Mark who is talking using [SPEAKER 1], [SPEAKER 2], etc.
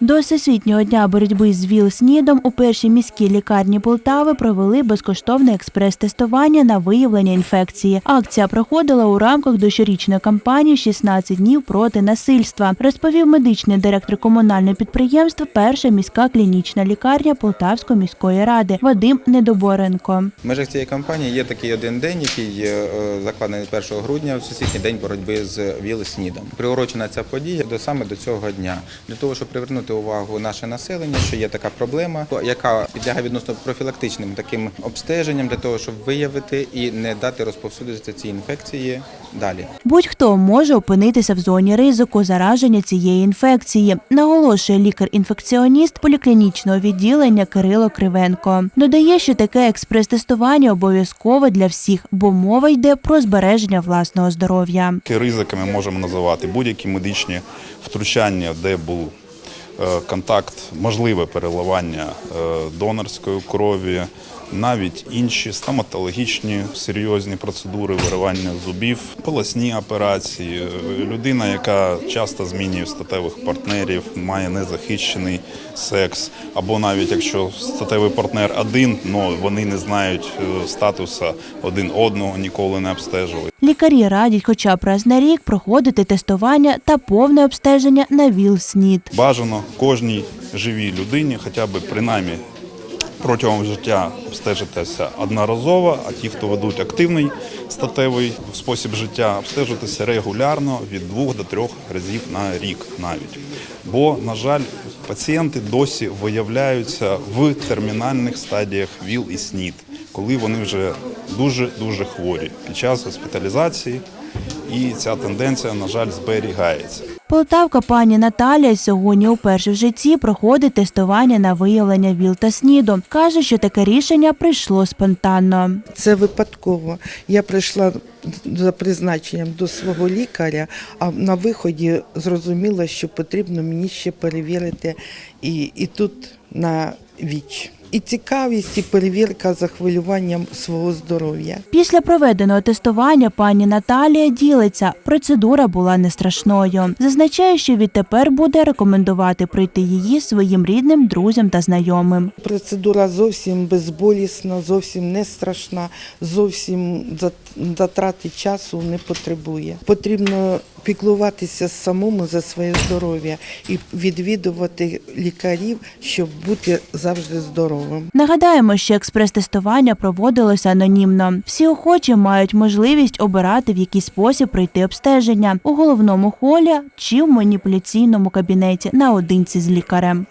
[SPEAKER 1] До Всесвітнього дня боротьби з ВІЛ-СНІДом у першій міській лікарні Полтави провели безкоштовне експрес-тестування на виявлення інфекції. Акція проходила у рамках до щорічної кампанії «16 днів проти насильства, розповів медичний директор комунального підприємства Перша міська клінічна лікарня Полтавської міської ради Вадим Недоборенко.
[SPEAKER 2] В межах цієї кампанії є такий один день, який е, закладений 1 грудня, Всесвітній день боротьби з ВІЛ-СНІДом. Приурочена ця подія до саме до цього дня для того, щоб привернути увагу наше населення, що є така проблема, яка підлягає відносно профілактичним таким обстеженням для того, щоб виявити і не дати розповсюдитися ці інфекції далі.
[SPEAKER 1] Будь-хто може опинитися в зоні ризику зараження цієї інфекції, наголошує лікар-інфекціоніст поліклінічного відділення Кирило Кривенко. Додає, що таке експрес-тестування обов'язкове для всіх, бо мова йде про збереження власного здоров'я.
[SPEAKER 3] Які ризиками можемо називати будь-які медичні втручання, де був контакт, можливе переливання е, донорської крові, навіть інші стоматологічні серйозні процедури, виривання зубів, полосні операції. Людина, яка часто змінює статевих партнерів, має незахищений секс, або навіть якщо статевий партнер один, але вони не знають е, статусу один одного, ніколи не обстежили.
[SPEAKER 1] Лікарі радять хоча б раз на рік проходити тестування та повне обстеження на ВІЛ-СНІД.
[SPEAKER 3] Бажано кожній живій людині, хоча б принаймні протягом життя обстежитися одноразово, а ті, хто ведуть активний статевий спосіб життя, обстежитися регулярно від двох до трьох разів на рік навіть. Бо, на жаль, пацієнти досі виявляються в термінальних стадіях ВІЛ і СНІД, коли вони вже дуже дуже хворі під час госпіталізації. І ця тенденція, на жаль, зберігається.
[SPEAKER 1] Полтавка пані Наталія сьогодні уперше в житті проходить тестування на виявлення ВІЛ та СНІДу. Каже, що таке рішення прийшло спонтанно.
[SPEAKER 4] Це випадково. Я прийшла за призначенням до свого лікаря, а на виході зрозуміла, що потрібно мені ще перевірити і, і тут на ВІЧ. І цікавість, і перевірка за хвилюванням свого здоров'я.
[SPEAKER 1] Після проведеного тестування пані Наталія ділиться, процедура була не страшною. Зазначає, що відтепер буде рекомендувати пройти її своїм рідним, друзям та знайомим.
[SPEAKER 4] Процедура зовсім безболісна, зовсім не страшна, зовсім затрати часу не потребує. Потрібно піклуватися самому за своє здоров'я і відвідувати лікарів, щоб бути завжди здоровим.
[SPEAKER 1] Нагадаємо, що експрес-тестування проводилося анонімно. Всі охочі мають можливість обирати, в який спосіб пройти обстеження у головному холі чи в маніпуляційному кабінеті наодинці з лікарем.